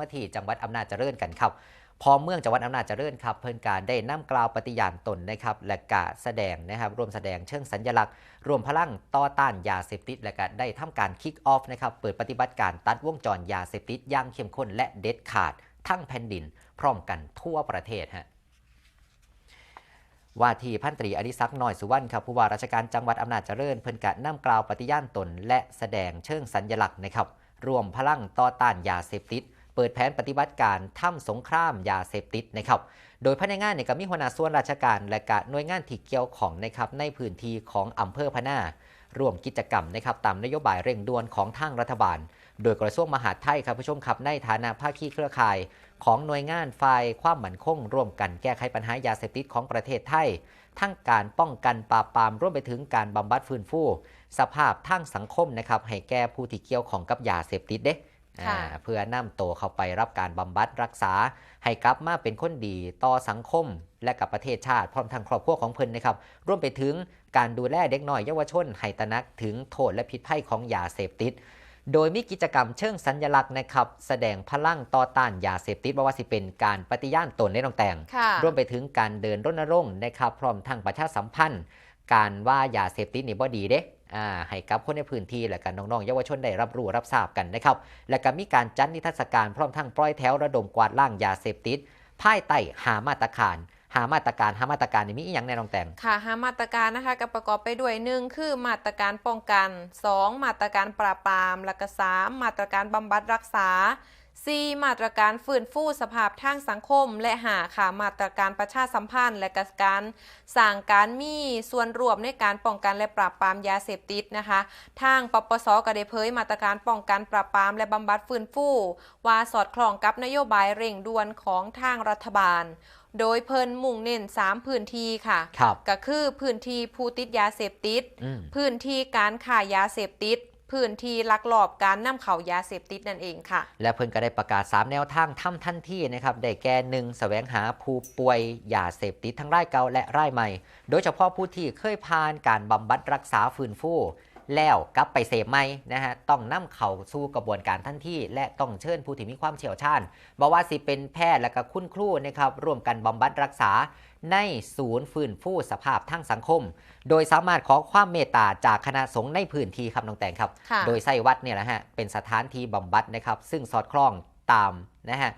มื่อที่จังหวัดอำนาจเจริญกันครับพอเมืองจังหวัดอำนาจเจริญครับ เพิ่นการได้นำกล่าวปฏิญาณตนนะครับ และกะแสดงนะครับรวมแสดงเชิงสัญลักษณ์ รวมพลังต่อต้านยาเสพติด และก็ได้ทำการคิกออฟนะครับเปิดปฏิบัติการตัดวงจรยาเสพติดอย่างเข้มข้นและเด็ดขาด ทั้งแผ่นดิน พร้อมกันทั่วประเทศฮะว่าที่พันตรีอดิศักดิ์น้อยสุวรรณครับผู้ว่าราชการจังหวัดอำนาจเจริญเพิ่นกะนำกล่าวปฏิญาณตน และแสดงเชิงสัญลักษณ์นะครับรวมพลังต่อต้านยาเสพติด ปิดแผนปฏิบัติการถ้ำสงครามยาเสพติดนะครับ โดยภายในงานเนี่ยก็มีหัวหน้าส่วนราชการ และกะหน่วยงานที่เกี่ยวของนะครับในพื้นที่ของอำเภอพะนาร่วมกิจกรรมนะครับตามนโยบายเร่งด่วนของทางรัฐบาล โดยกระทรวงมหาดไทยครับผู้ชมครับในฐานะภาคีเครือข่าย ของหน่วยงานฝ่ายความมั่นคง ร่วมกันแก้ไขปัญหายาเสพติดของประเทศไทย ทั้งการป้องกันปราบปรามร่วมไปถึงการบำบัดฟื้นฟู สภาพทางสังคมนะครับให้แก่ผู้ที่เกี่ยวของกับยาเสพติดเด้ เพื่อนำตัวเข้าไปรับการบำบัดรักษา ให้กลับมาเป็นคนดีต่อสังคม และกับประเทศชาติพร้อมทั้งครอบครัวของเพิ่นนะครับร่วมไปถึงการดูแลเด็กน้อยเยาวชนให้ตระหนักถึงโทษและพิษภัยของยาเสพติดโดยมีกิจกรรมเชิงสัญลักษณ์นะครับ แสดงพลังต่อต้านยาเสพติดบ่ว่าสิเป็นการปฏิญาณตนในน้องแต่งค่ะรวมไปถึงการเดินรณรงค์นะครับ พร้อมทั้งประชาสัมพันธ์ การว่ายาเสพติดนี่บ่ดีเด้อ่า ให้กับคนในพื้นที่และกันน้องๆเยาวชนได้รับรู้รับทราบกันนะครับ และก็มีการจัดนิทรรศการพร้อมทั้งปล่อยแถวระดมกวาดล้างยาเสพติดภายใต้หามาตรการหามาตรการหามาตรการนี่มีอย่างแน่นองแต่งค่ะหามาตรการนะคะก็ประกอบไปด้วยหนึ่งคือมาตรการป้องกัน 2 มาตรการปราบปรามและก็3มาตรการบำบัดรักษา 4มาตรการฟื้นฟูสภาพทางสังคม และหาค่ะมาตรการประชาสัมพันธ์ และก็การสั่งการมีส่วนร่วมในการป้องกันและปราบปรามยาเสพติดนะคะ ทางปปสก็ได้เผยมาตรการป้องกันปราบปรามและบำบัดฟื้นฟู ว่าสอดคล้องกับนโยบายเร่งด่วนของทางรัฐบาลโดยเพิ่นมุ่งเน้น 3 พื้นที่ค่ะครับก็คือพื้นที่ผู้ติดยาเสพติดอืมพื้นที่การขายยาเสพติด พื้นที่ลักลอบการนำเข้ายาเสพติดนั่นเองค่ะ และเพิ่นก็ได้ประกาศ 3 แนวทางทำทันทีนะครับได้แก่หนึ่งแสวงหาผู้ป่วยยาเสพติดทั้งรายเก่าและรายใหม่ โดยเฉพาะผู้ที่เคยผ่านการบำบัดรักษาฟื้นฟูแล้วกลับไปเสพใหม่นะฮะต้องนำเข้าสู่กระบวนการทันทีและต้องเชิญผู้ที่มีความเชี่ยวชาญบอกว่าสิเป็นแพทย์และก็คุณครูนะครับร่วมกันบำบัดรักษา ในศูนย์ฟื้นฟูสภาพทางสังคม โดยสามารถขอความเมตตาจากคณะสงฆ์ในพื้นที่ครับน้องแตงครับค่ะโดยไส้วัดเนี่ยแหละฮะเป็นสถานที่บำบัดนะครับ ซึ่งสอดคล้องตามนะฮะ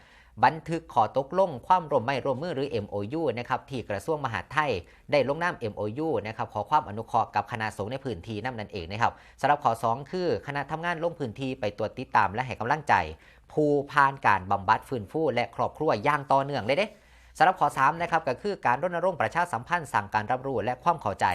บันทึกขอตกลงความร่วมไม่ร่วมมือหรือ MOU นะครับที่กระทรวงมหาดไทยได้ลงนาม MOU นะครับขอความอนุเคราะห์กับคณะสงฆ์ในพื้นที่นั่นนั่นเองนะครับสำหรับข้อ2คือคณะทำงานลงพื้นที่ไปตรวจติดตามและให้กำลังใจ ผู้ผ่านการบำบัดฟื้นฟูและครอบครัวอย่างต่อเนื่องเลยเด้ สำหรับข้อ3นะครับก็คือการรณรงค์ประชาสัมพันธ์สั่งการรับรู้และความเข้าใจ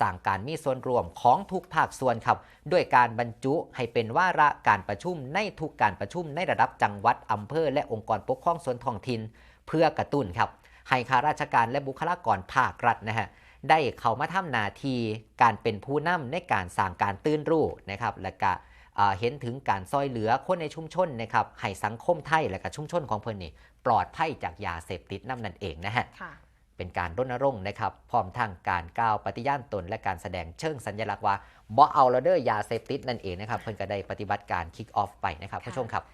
สั่งการมีส่วนร่วมของทุกภาคส่วนครับด้วยการบรรจุให้เป็นวาระการประชุมในทุกการประชุมในระดับจังหวัดอำเภอ และองค์กรปกครองส่วนท้องถิ่นเพื่อกระตุ้นครับให้ข้าราชการและบุคลากรภาครัฐนะฮะได้เข้ามาทำหนาทีการเป็นผู้นำในการสร้างการตื่นรู้นะครับและก็อ่า เห็นถึงการซอยเหลือคนในชุมชนนะครับให้สังคมไทยและก็ชุมชนของเพิ่นนี่ปลอดภัยจากยาเสพติดน้ำนั่นเองนะฮะค่ะเป็นการรณรงค์นะครับพร้อมทั้งการกล่าวปฏิญาณตน และการแสดงเชิงสัญลักษณ์ว่าบ่เอาและเด้อยาเสพติดนั่นเองนะครับเพิ่นก็ได้ปฏิบัติการคิกออฟไปนะครับค่ะผู้ชมครับ